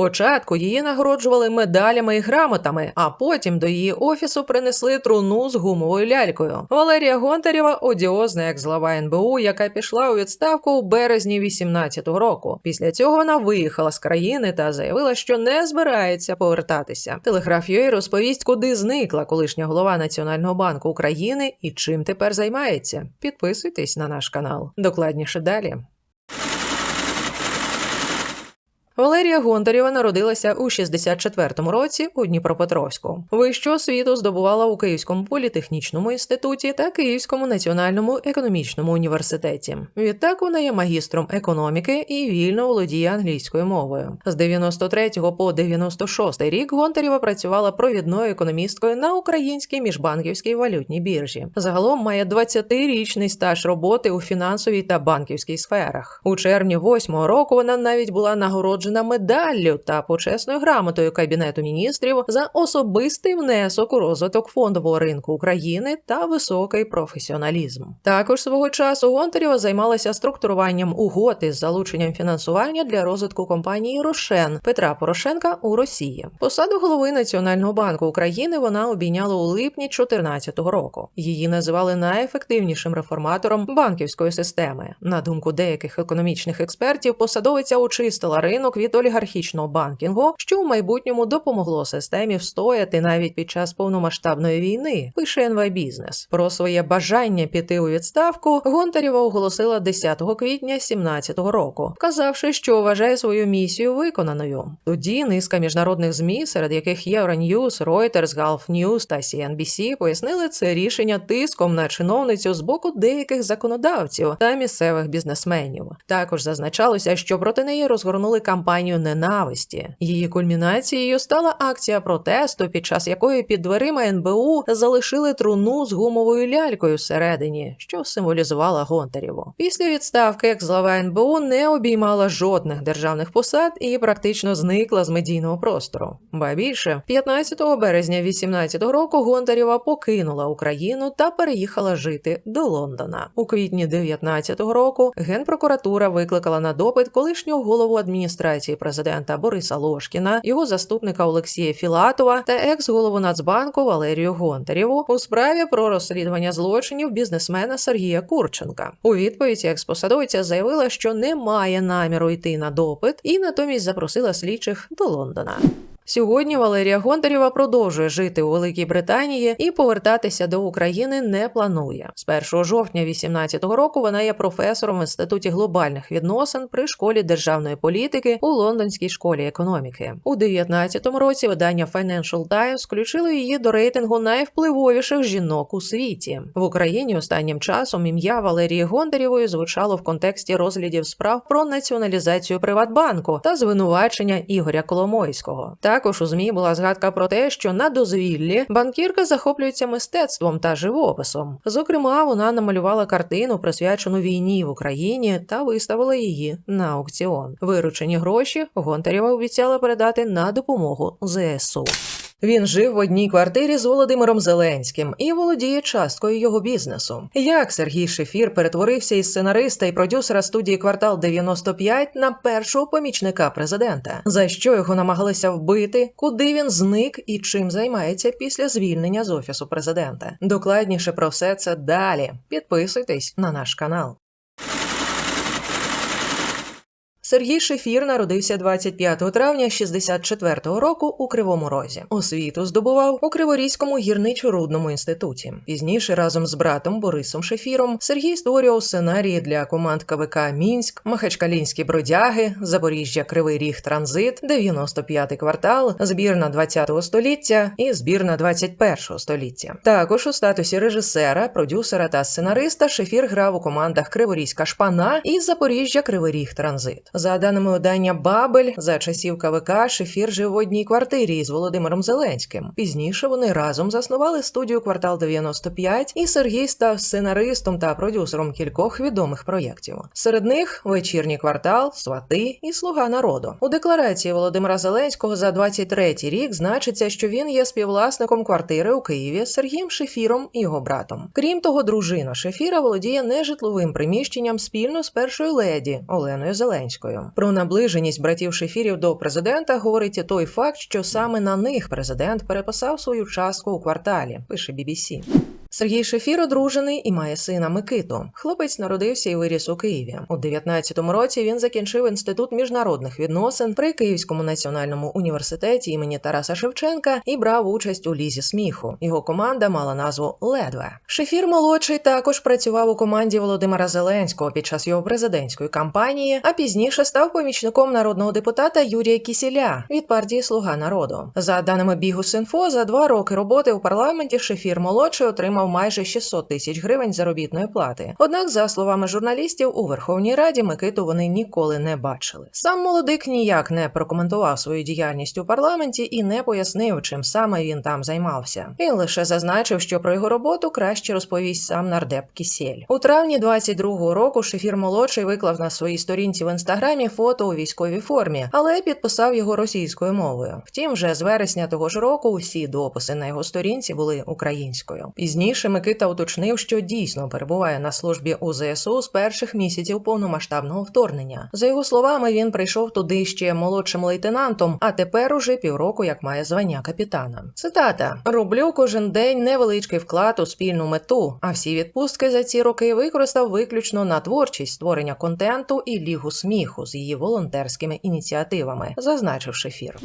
Спочатку її нагороджували медалями і грамотами, а потім до її офісу принесли труну з гумовою лялькою. Валерія Гонтарєва одіозна екс-глава НБУ, яка пішла у відставку у березні 18-го року. Після цього вона виїхала з країни та заявила, що не збирається повертатися. Телеграф UA розповість, куди зникла колишня голова Національного банку України і чим тепер займається. Підписуйтесь на наш канал. Докладніше далі. Валерія Гонтарєва народилася у 64-му році у Дніпропетровську. Вищу освіту здобувала у Київському політехнічному інституті та Київському національному економічному університеті. Відтак вона є магістром економіки і вільно володіє англійською мовою. З 93 по 96 рік Гонтарєва працювала провідною економісткою на українській міжбанківській валютній біржі. Загалом має 20-річний стаж роботи у фінансовій та банківській сферах. У червні 8-го року вона навіть була нагороджена медаллю та почесною грамотою Кабінету міністрів за особистий внесок у розвиток фондового ринку України та високий професіоналізм. Також свого часу Гонтарєва займалася структуруванням угод із залученням фінансування для розвитку компанії Рошен Петра Порошенка у Росії. Посаду голови Національного банку України вона обійняла у липні 2014 року. Її називали найефективнішим реформатором банківської системи. На думку деяких економічних експертів, посадовиця очистила ринок від олігархічного банкінгу, що в майбутньому допомогло системі встояти навіть під час повномасштабної війни. Пише НВ Бізнес про своє бажання піти у відставку. Гонтарєва оголосила 10 квітня 2017 року, вказавши, що вважає свою місію виконаною. Тоді низка міжнародних змі, серед яких Euronews, Reuters, Gulf News та CNBC, пояснили це рішення тиском на чиновницю з боку деяких законодавців та місцевих бізнесменів. Також зазначалося, що проти неї розгорнули кампанію ненависті. Її кульмінацією стала акція протесту, під час якої під дверима НБУ залишили труну з гумовою лялькою всередині, що символізувала Гонтарєву. Після відставки екс-глава НБУ не обіймала жодних державних посад і практично зникла з медійного простору. Ба більше 15 березня 2018 року Гонтарєва покинула Україну та переїхала жити до Лондона. У квітні 2019 року генпрокуратура викликала на допит колишнього голову адміністрації президента Бориса Лошкіна, його заступника Олексія Філатова та екс-голову Нацбанку Валерію Гонтарєву у справі про розслідування злочинів бізнесмена Сергія Курченка. У відповідь екс-посадовиця заявила, що не має наміру йти на допит, і натомість запросила слідчих до Лондона. Сьогодні Валерія Гонтарєва продовжує жити у Великій Британії і повертатися до України не планує. З 1 жовтня 2018 року вона є професором в інституті глобальних відносин при школі державної політики у Лондонській школі економіки. У 2019 році видання Financial Times включило її до рейтингу найвпливовіших жінок у світі. В Україні останнім часом ім'я Валерії Гонтарєвої звучало в контексті розглядів справ про націоналізацію Приватбанку та звинувачення Ігоря Коломойського. Також у змі була згадка про те, що на дозвіллі банкірка захоплюється мистецтвом та живописом. Зокрема, вона намалювала картину, присвячену війні в Україні, та виставила її на аукціон. Виручені гроші Гонтарєва обіцяла передати на допомогу ЗСУ. Він жив в одній квартирі з Володимиром Зеленським і володіє часткою його бізнесу. Як Сергій Шефір перетворився із сценариста і продюсера студії Квартал 95 на першого помічника президента, за що його намагалися вбити, куди він зник і чим займається після звільнення з офісу президента. Докладніше про все це далі. Підписуйтесь на наш канал. Сергій Шефір народився 25 травня 64-го року у Кривому Розі. Освіту здобував у Криворізькому гірничо-рудному інституті. Пізніше разом з братом Борисом Шефіром Сергій створював сценарії для команд КВК Мінськ, Махачкалінські бродяги, Запоріжжя Кривий Ріг Транзит, 95-й квартал, збірна 20-го століття і збірна 21-го століття. Також у статусі режисера, продюсера та сценариста Шефір грав у командах Криворізька Шпана і Запоріжжя Кривий Ріг Транзит. За даними видання Бабель, за часів КВК Шефір жив в одній квартирі із Володимиром Зеленським. Пізніше вони разом заснували студію Квартал 95, і Сергій став сценаристом та продюсером кількох відомих проєктів. Серед них вечірній квартал, свати і слуга народу. У декларації Володимира Зеленського за 23-й рік значиться, що він є співвласником квартири у Києві з Сергієм Шефіром і його братом. Крім того, дружина Шефіра володіє нежитловим приміщенням спільно з першою леді Оленою Зеленською. Зеленською. Про наближеність братів Шефірів до президента говорить і той факт, що саме на них президент переписав свою частку у кварталі. Пише BBC. Сергій Шефір одружений і має сина Микиту. Хлопець народився і виріс у Києві. У 19-му році він закінчив інститут міжнародних відносин при Київському національному університеті імені Тараса Шевченка і брав участь у лізі сміху. Його команда мала назву Ледве. Шефір молодший також працював у команді Володимира Зеленського під час його президентської кампанії, а пізніше став помічником народного депутата Юрія Кісіля від партії Слуга народу. За даними Бігус.Інфо, за два роки роботи у парламенті Шефір молодший отримав майже 600 тисяч гривень заробітної плати. Однак, за словами журналістів, у Верховній Раді Микиту вони ніколи не бачили. Сам молодик ніяк не прокоментував свою діяльність у парламенті і не пояснив, чим саме він там займався. Він лише зазначив, що про його роботу краще розповість сам нардеп Кісєль. У травні 22-го року Шефір молодший виклав на своїй сторінці в інстаграмі фото у військовій формі, але підписав його російською мовою. Втім, вже з вересня того ж року усі дописи на його сторінці були українською. Пізніше Микита уточнив, що дійсно перебуває на службі у ЗСУ з перших місяців повномасштабного вторгнення. За його словами, він прийшов туди ще молодшим лейтенантом, а тепер уже півроку як має звання капітана. Цитата: роблю кожен день невеличкий вклад у спільну мету, а всі відпустки за ці роки використав виключно на творчість створення контенту і лігу сміху з її волонтерськими ініціативами, зазначив Шефір.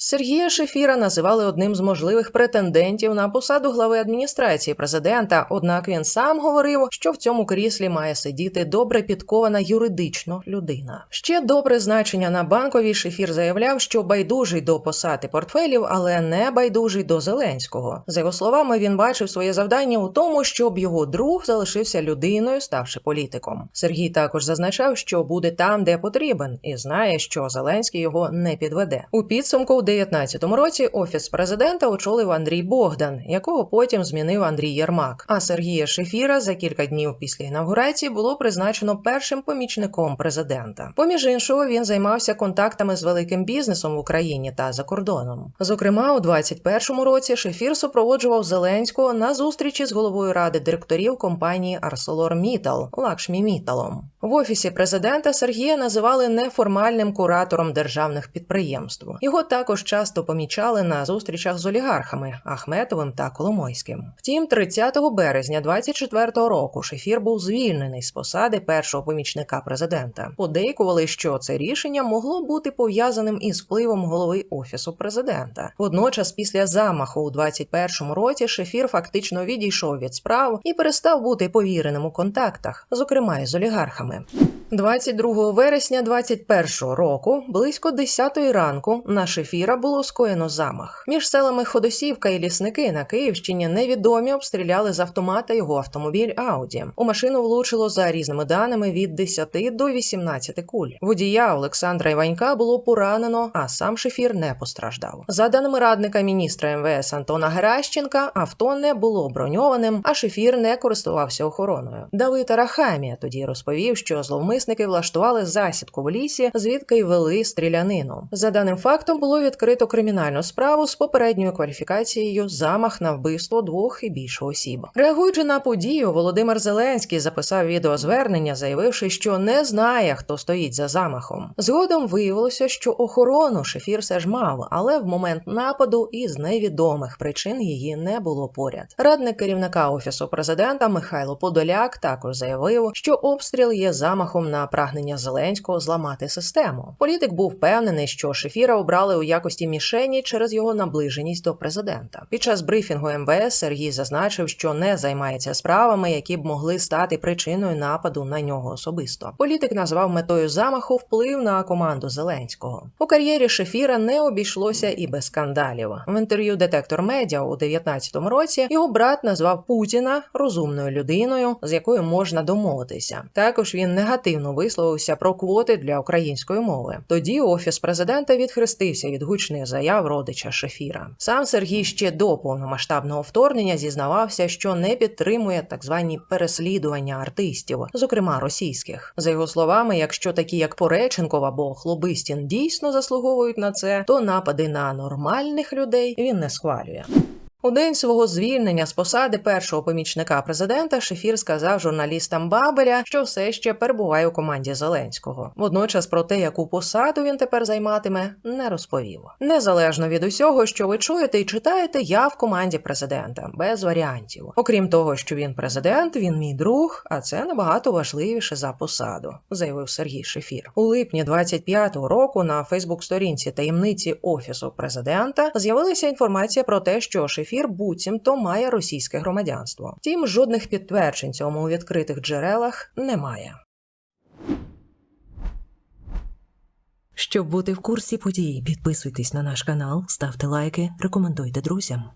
Сергія Шефіра називали одним з можливих претендентів на посаду глави адміністрації президента. Однак він сам говорив, що в цьому кріслі має сидіти добре підкована юридично людина. Ще до призначення на банковій Шефір заявляв, що байдужий до посади портфелів, але не байдужий до Зеленського. За його словами, він бачив своє завдання у тому, щоб його друг залишився людиною, ставши політиком. Сергій також зазначав, що буде там, де потрібен, і знає, що Зеленський його не підведе. У підсумку 2019 році офіс президента очолив Андрій Богдан, якого потім змінив Андрій Єрмак. А Сергія Шефіра за кілька днів після інавгурації було призначено першим помічником президента. Поміж іншого, він займався контактами з великим бізнесом в Україні та за кордоном. Зокрема, у 2021 році Шефір супроводжував Зеленського на зустрічі з головою ради директорів компанії ArcelorMittal Лакшмі Міталом. В офісі президента Сергія називали неформальним куратором державних підприємств. Його також часто помічали на зустрічах з олігархами Ахметовим та Коломойським. Втім, 30 березня 24-го року Шефір був звільнений з посади першого помічника президента. Подейкували, що це рішення могло бути пов'язаним із впливом голови офісу президента. Водночас, після замаху у 21-му році, Шефір фактично відійшов від справ і перестав бути повіреним у контактах, зокрема із олігархами. 22 вересня 21 року, близько 10 ранку, на шефіра було скоєно замах. Між селами Ходосівка і лісники на Київщині невідомі обстріляли з автомата його автомобіль Ауді. У машину влучило за різними даними від 10 до 18 куль. Водія Олександра Іванька було поранено, а сам шефір не постраждав. За даними радника міністра МВС Антона Геращенка, авто не було броньованим, а шефір не користувався охороною. Давид Арахамія тоді розповів, що зловмисники влаштували засідку в лісі, звідки й вели стрілянину. За даним фактом було відкрито кримінальну справу з попередньою кваліфікацією замах на вбивство двох і більше осіб. Реагуючи на подію, Володимир Зеленський записав відеозвернення, заявивши, що не знає, хто стоїть за замахом. Згодом виявилося, що охорону шефір все ж мав, але в момент нападу із невідомих причин її не було поряд. Радник керівника офісу президента Михайло Подоляк також заявив, що обстріл є замахом на прагнення Зеленського зламати систему. Політик був впевнений, що шефіра обрали у якості мішені через його наближеність до президента. Під час брифінгу МВС Сергій зазначив, що не займається справами, які б могли стати причиною нападу на нього особисто. Політик назвав метою замаху вплив на команду Зеленського. У кар'єрі Шефіра не обійшлося і без скандалів. В інтерв'ю Детектор Медіа у 19-му році його брат назвав Путіна розумною людиною, з якою можна домовитися. Також він негативно висловився про квоти для української мови. Тоді офіс президента відхрестився від гучних заяв родича Шефіра. Сам Сергій ще до повномасштабного вторгнення зізнавався, що не підтримує так звані переслідування артистів, зокрема російських. За його словами, якщо такі як Пореченков або Хлобистін дійсно заслуговують на це, то напади на нормальних людей він не схвалює. У день свого звільнення з посади першого помічника президента Шефір сказав журналістам Бабеля, що все ще перебуває у команді Зеленського. Водночас про те, яку посаду він тепер займатиме, не розповів. Незалежно від усього, що ви чуєте і читаєте, я в команді президента без варіантів. Окрім того, що він президент, він мій друг, а це набагато важливіше за посаду, заявив Сергій Шефір. У липні 25-го року на Фейсбук-сторінці таємниці офісу президента з'явилася інформація про те, що Шефір буцімто має російське громадянство. Втім, жодних підтверджень цьому у відкритих джерелах немає. Щоб бути в курсі подій, підписуйтесь на наш канал, ставте лайки, рекомендуйте друзям.